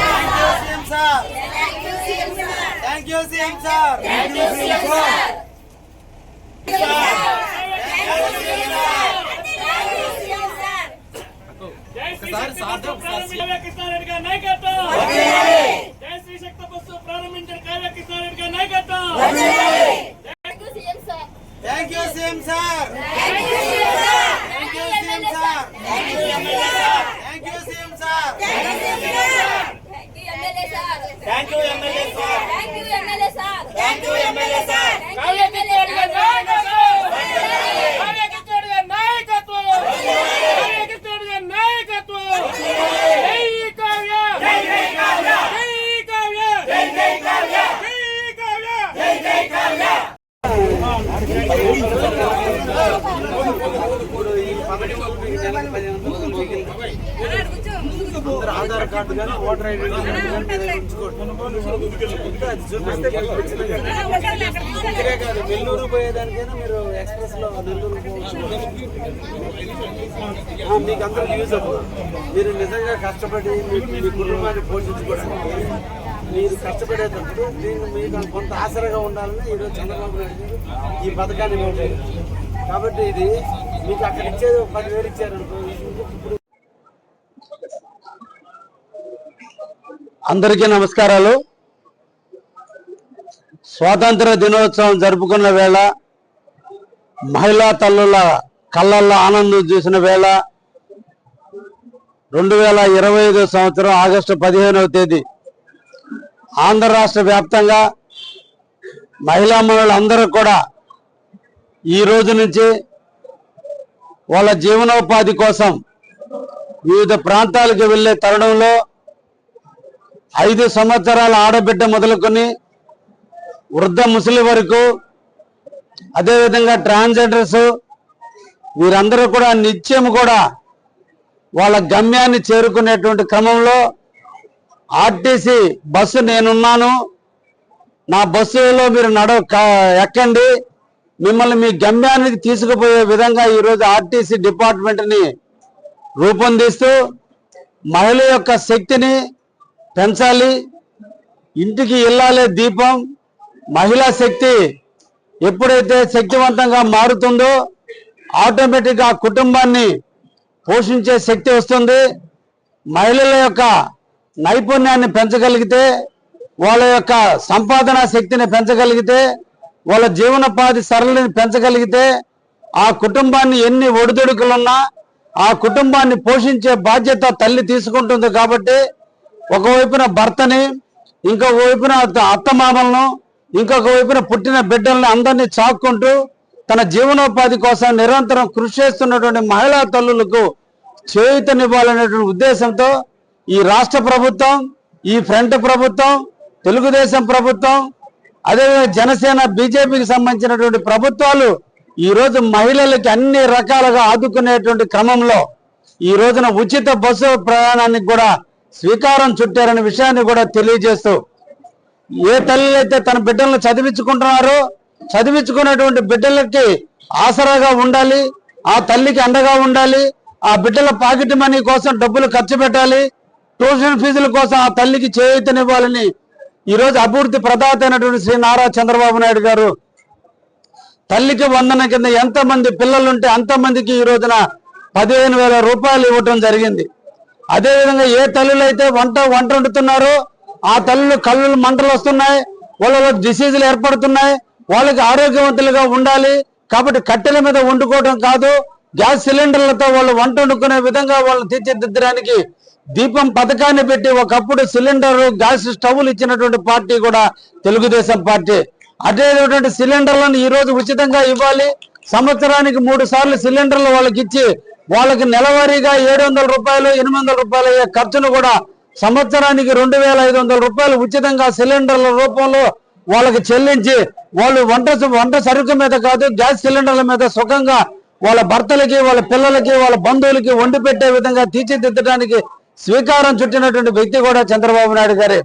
Thank you CM sir thank you CM sir Jai Shri Shakti bus ప్రారంభించిన కృష్ణారెడ్డి గారి నాయకత్వం జై శ్రీ శక్తి బస్సు ప్రారంభించిన కావ్య కృష్ణారెడ్డి గారి నాయకత్వం thank you CM sir thank you CM sir thank you CM sir thank you MLA sir thank you MLA sir card కానీ voter ID ఇక్కడే కాదు నెల్లూరు పోయేదానికైనా మీరు ఎక్స్ప్రెస్లో నెల్లూరు పోవచ్చు. మీకు అందరికి యూజ్ అవుతుంది మీరు నిజంగా కష్టపడి మీ కుటుంబాన్ని పోషించుకోవడానికి మీరు కష్టపడేటప్పుడు దీన్ని మీకు కొంత ఆసరగా ఉండాలని ఈరోజు చంద్రబాబు నాయుడు ఈ పథకాన్ని కాబట్టి ఇది మీకు అక్కడ ఇచ్చేది ఒక పదివేలు ఇచ్చారనుకో ఇప్పుడు అందరికీ నమస్కారాలు. స్వాతంత్ర దినోత్సవం జరుపుకున్న వేళ మహిళా తల్లుల కళ్ళల్లో ఆనందం చూసిన వేళ రెండు వేల ఇరవై ఐదో సంవత్సరం ఆగస్టు పదిహేనవ తేదీ ఆంధ్ర రాష్ట్ర వ్యాప్తంగా మహిళా మనులందరూ కూడా ఈ రోజు నుంచి వాళ్ళ జీవనోపాధి కోసం వివిధ ప్రాంతాలకు వెళ్ళే తరుణంలో ఐదు సంవత్సరాల ఆడబిడ్డ మొదలుకొని వృద్ధ ముసలి వరకు అదేవిధంగా ట్రాన్స్జెండర్స్ వీరందరూ కూడా నిత్యం కూడా వాళ్ళ గమ్యాన్ని చేరుకునేటువంటి క్రమంలో ఆర్టీసీ బస్సు నేనున్నాను. నా బస్సులో మీరు నడ ఎక్కండి. మిమ్మల్ని మీ గమ్యానికి తీసుకుపోయే విధంగా ఈరోజు ఆర్టీసీ డిపార్ట్మెంట్ని రూపొందిస్తూ మహిళ యొక్క శక్తిని పెంచాలి. ఇంటికి ఇల్లాలే దీపం. మహిళా శక్తి ఎప్పుడైతే శక్తివంతంగా మారుతుందో ఆటోమేటిక్గా ఆ కుటుంబాన్ని పోషించే శక్తి వస్తుంది. మహిళల యొక్క నైపుణ్యాన్ని పెంచగలిగితే వాళ్ళ యొక్క సంపాదన శక్తిని పెంచగలిగితే వాళ్ళ జీవనోపాధి సరళిని పెంచగలిగితే ఆ కుటుంబాన్ని ఎన్ని ఒడిదుడుకులున్నా ఆ కుటుంబాన్ని పోషించే బాధ్యత తల్లి తీసుకుంటుంది కాబట్టి ఒకవైపున భర్తని ఇంకొక వైపున అత్తమామలను ఇంకొక వైపున పుట్టిన బిడ్డల్ని అందరినీ చాక్కుంటూ తన జీవనోపాధి కోసం నిరంతరం కృషి చేస్తున్నటువంటి మహిళా తల్లులకు చేయుతనివ్వాలనేటువంటి ఉద్దేశంతో ఈ రాష్ట్ర ప్రభుత్వం ఈ ఫ్రంట్ ప్రభుత్వం తెలుగుదేశం ప్రభుత్వం అదేవిధంగా జనసేన బీజేపీకి సంబంధించినటువంటి ప్రభుత్వాలు ఈ రోజు మహిళలకి అన్ని రకాలుగా ఆదుకునేటువంటి క్రమంలో ఈ రోజున ఉచిత బస్సు ప్రయాణానికి కూడా స్వీకారం చుట్టారనే విషయాన్ని కూడా తెలియజేస్తూ ఏ తల్లి తన బిడ్డలను చదివించుకుంటున్నారో చదివించుకున్నటువంటి బిడ్డలకి ఆసరాగా ఉండాలి ఆ తల్లికి అండగా ఉండాలి ఆ బిడ్డల పాకెట్ మనీ కోసం డబ్బులు ఖర్చు పెట్టాలి ట్యూషన్ ఫీజుల కోసం ఆ తల్లికి చేయూతనివ్వాలని ఈరోజు అభివృద్ధి ప్రదాత అయినటువంటి శ్రీ నారా చంద్రబాబు నాయుడు గారు తల్లికి వందన కింద ఎంతమంది పిల్లలుంటే అంతమందికి ఈ రోజున పదిహేను వేల రూపాయలు ఇవ్వటం జరిగింది. అదేవిధంగా ఏ తల్లులు అయితే వంట వంట వండుతున్నారో ఆ తల్లులు కళ్ళు మంటలు వస్తున్నాయి వాళ్ళలో డిసీజులు ఏర్పడుతున్నాయి వాళ్ళకి ఆరోగ్యవంతులుగా ఉండాలి. కాబట్టి కట్టెల మీద వండుకోవడం కాదు గ్యాస్ సిలిండర్లతో వాళ్ళు వంట వండుకునే విధంగా వాళ్ళని తీర్చిదిద్దడానికి దీపం పథకాన్ని పెట్టి ఒకప్పుడు సిలిండర్ గ్యాస్ స్టవ్లు ఇచ్చినటువంటి పార్టీ కూడా తెలుగుదేశం పార్టీ. అదేటువంటి సిలిండర్లను ఈ రోజు ఉచితంగా ఇవ్వాలి. సంవత్సరానికి మూడు సార్లు సిలిండర్లు వాళ్ళకి ఇచ్చి వాళ్ళకి నెలవారీగా ఏడు వందల రూపాయలు ఎనిమిది వందల రూపాయల అయ్యే ఖర్చును కూడా సంవత్సరానికి రెండు వేల ఐదు వందల రూపాయలు ఉచితంగా సిలిండర్ల రూపంలో వాళ్ళకి చెల్లించి వాళ్ళు వంట వంట సరుకు మీద కాదు గ్యాస్ సిలిండర్ల మీద సుఖంగా వాళ్ళ భర్తలకి వాళ్ళ పిల్లలకి వాళ్ళ బంధువులకి వండి పెట్టే విధంగా తీర్చిదిద్దడానికి స్వీకారం చుట్టినటువంటి వ్యక్తి కూడా చంద్రబాబు నాయుడు గారే.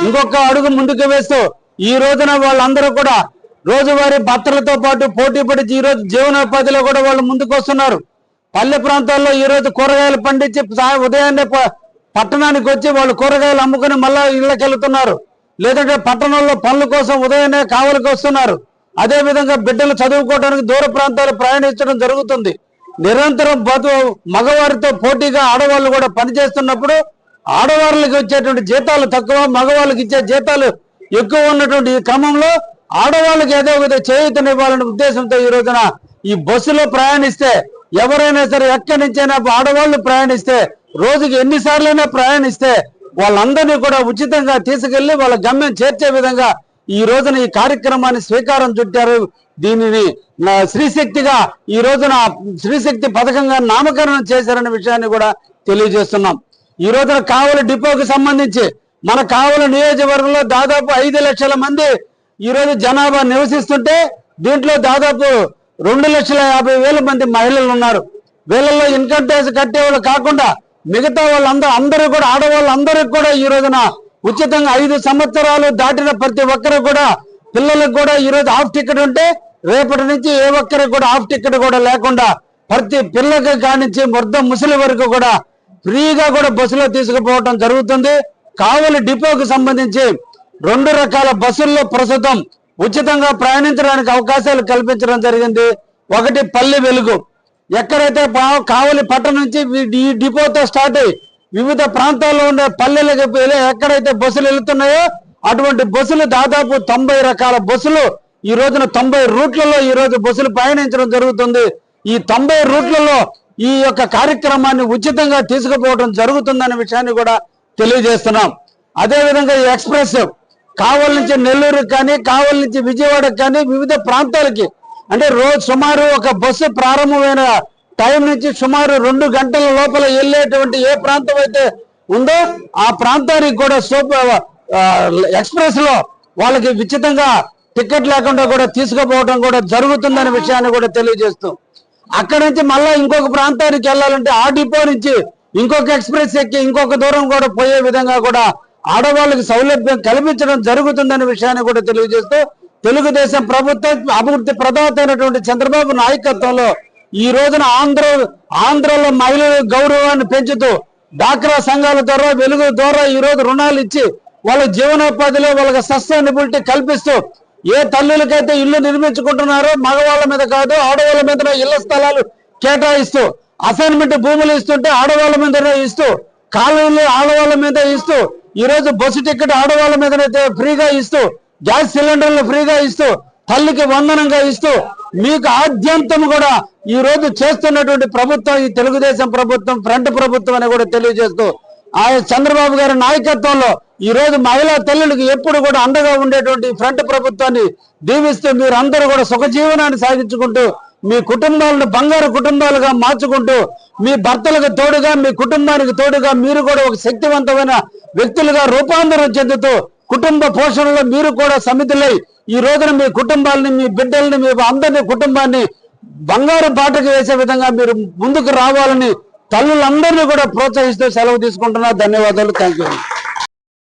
ఇంకొక అడుగు ముందుకు వేస్తూ ఈ రోజున వాళ్ళందరూ కూడా రోజువారీ భర్తలతో పాటు పోటీ పడి ఈ రోజు జీవనోపాధిలో కూడా వాళ్ళు ముందుకు వస్తున్నారు పల్లె ప్రాంతాల్లో ఈ రోజు కూరగాయలు పండించి ఉదయాన్నే ప- పట్టణానికి వచ్చి వాళ్ళు కూరగాయలు అమ్ముకుని మళ్ళా ఇళ్ళకి వెళ్తున్నారు లేదంటే పట్టణంలో పనుల కోసం ఉదయాన్నే కావలికి వస్తున్నారు. అదేవిధంగా బిడ్డలు చదువుకోవడానికి దూర ప్రాంతాలు ప్రయాణించడం జరుగుతుంది. నిరంతరం బతు మగవారితో పోటీగా ఆడవాళ్ళు కూడా పనిచేస్తున్నప్పుడు ఆడవాళ్ళకి వచ్చేటువంటి జీతాలు తక్కువ మగవాళ్ళకి ఇచ్చే జీతాలు ఎక్కువ ఉన్నటువంటి ఈ క్రమంలో ఆడవాళ్ళకి ఏదో విధంగా చేయూతనివ్వాలనే ఉద్దేశంతో ఈ రోజున ఈ బస్సులో ప్రయాణిస్తే ఎవరైనా సరే ఎక్కడి నుంచైనా ఆడవాళ్ళు ప్రయాణిస్తే రోజుకి ఎన్నిసార్లైనా ప్రయాణిస్తే వాళ్ళందరినీ కూడా ఉచితంగా తీసుకెళ్ళి వాళ్ళ గమ్యం చేర్చే విధంగా ఈ రోజున ఈ కార్యక్రమాన్ని స్వీకారం చుట్టారు. దీనిని శ్రీశక్తిగా ఈ రోజున శ్రీశక్తి పథకంగా నామకరణం చేశారనే విషయాన్ని కూడా తెలియజేస్తున్నాం. ఈ రోజున కావలి డిపోకి సంబంధించి మన కావలి నియోజకవర్గంలో దాదాపు ఐదు లక్షల మంది ఈ రోజు జనాభా నివసిస్తుంటే దీంట్లో దాదాపు రెండు లక్షల యాభై వేల మంది మహిళలు ఉన్నారు. వీళ్ళల్లో ఇన్కమ్ ట్యాక్స్ కట్టేవాళ్ళు కాకుండా మిగతా వాళ్ళందరూ అందరూ కూడా ఆడవాళ్ళందరికీ కూడా ఈ రోజున ఉచితంగా ఐదు సంవత్సరాలు దాటిన ప్రతి ఒక్కరు కూడా పిల్లలకు కూడా ఈ రోజు హాఫ్ టికెట్ ఉంటే రేపటి నుంచి ఏ ఒక్కరికి కూడా హాఫ్ టికెట్ కూడా లేకుండా ప్రతి పిల్లకి కానించి మొత్తం ముసలి వరకు కూడా ఫ్రీగా కూడా బస్సులో తీసుకుపోవడం జరుగుతుంది. కావలి డిపోకి సంబంధించి రెండు రకాల బస్సుల్లో ప్రస్తుతం ఉచితంగా ప్రయాణించడానికి అవకాశాలు కల్పించడం జరిగింది. ఒకటి పల్లె వెలుగు. ఎక్కడైతే కావలి పట్టణం నుంచి ఈ డిపోతో స్టార్ట్ అయ్యి వివిధ ప్రాంతాల్లో ఉండే పల్లెలకు ఎక్కడైతే బస్సులు వెళుతున్నాయో అటువంటి బస్సులు దాదాపు తొంభై రకాల బస్సులు ఈ రోజున తొంభై రూట్లలో ఈ రోజు బస్సులు ప్రయాణించడం జరుగుతుంది. ఈ తొంభై రూట్లలో ఈ యొక్క కార్యక్రమాన్ని ఉచితంగా తీసుకుపోవడం జరుగుతుందనే విషయాన్ని కూడా తెలియజేస్తున్నాం. అదేవిధంగా ఈ ఎక్స్ప్రెస్ కావలి నుంచి నెల్లూరుకి కానీ కావలి నుంచి విజయవాడకి కానీ వివిధ ప్రాంతాలకి. అంటే రోజు సుమారు ఒక బస్సు ప్రారంభమైన టైం నుంచి సుమారు రెండు గంటల లోపల వెళ్ళేటువంటి ఏ ప్రాంతం అయితే ఉందో ఆ ప్రాంతానికి కూడా సూపర్ ఎక్స్ప్రెస్లో వాళ్ళకి ఉచితంగా టికెట్ లేకుండా కూడా తీసుకుపోవడం కూడా జరుగుతుందనే విషయాన్ని కూడా తెలియజేస్తూ. అక్కడ నుంచి మళ్ళా ఇంకొక ప్రాంతానికి వెళ్ళాలంటే ఆ డిపో నుంచి ఇంకొక ఎక్స్ప్రెస్ ఎక్కి ఇంకొక దూరం కూడా పోయే విధంగా కూడా ఆడవాళ్ళకి సౌలభ్యం కల్పించడం జరుగుతుందనే విషయాన్ని కూడా తెలియజేస్తూ తెలుగుదేశం ప్రభుత్వం అభివృద్ధి ప్రదాత అయినటువంటి చంద్రబాబు నాయకత్వంలో ఈ రోజున ఆంధ్ర ఆంధ్రలో మహిళల గౌరవాన్ని పెంచుతూ డాక్రా సంఘాల ద్వారా వెలుగు ద్వారా ఈ రోజు రుణాలు ఇచ్చి వాళ్ళ జీవనోపాధిలో వాళ్ళకి సస్టైనబిలిటీ కల్పిస్తూ ఏ తల్లులకైతే ఇల్లు నిర్మించుకుంటున్నారో మగవాళ్ళ మీద కాదు ఆడవాళ్ళ మీద ఇళ్ళ స్థలాలు కేటాయిస్తూ అసైన్మెంట్ భూములు ఇస్తుంటే ఆడవాళ్ళ మీదనే ఇస్తూ కాలనీలు ఆడవాళ్ళ మీద ఇస్తూ ఈరోజు బస్సు టికెట్ ఆడవాళ్ళ మీదనైతే ఫ్రీగా ఇస్తూ గ్యాస్ సిలిండర్లు ఫ్రీగా ఇస్తూ తల్లికి వందనంగా ఇస్తూ మీకు ఆద్యంతం కూడా ఈ రోజు చేస్తున్నటువంటి ప్రభుత్వం ఈ తెలుగుదేశం ప్రభుత్వం ఫ్రంట్ ప్రభుత్వం అని కూడా తెలియజేస్తూ ఆయన చంద్రబాబు గారి నాయకత్వంలో ఈ రోజు మహిళా తల్లులకు ఎప్పుడు కూడా అండగా ఉండేటువంటి ఫ్రంట్ ప్రభుత్వాన్ని దీవిస్తూ మీరు అందరూ కూడా సుఖజీవనాన్ని సాగించుకుంటూ మీ కుటుంబాలను బంగారు కుటుంబాలుగా మార్చుకుంటూ మీ భర్తలకు తోడుగా మీ కుటుంబానికి తోడుగా మీరు కూడా ఒక శక్తివంతమైన వ్యక్తులుగా రూపాంతరం చెందుతూ కుటుంబ పోషణలో మీరు కూడా సమితులై ఈ రోజున మీ కుటుంబాలని మీ బిడ్డల్ని మీ అందరినీ కుటుంబాన్ని బంగారు బాటకు వేసే విధంగా మీరు ముందుకు రావాలని తల్లులందరినీ కూడా ప్రోత్సహిస్తూ సెలవు తీసుకుంటున్నా. ధన్యవాదాలు. Thank you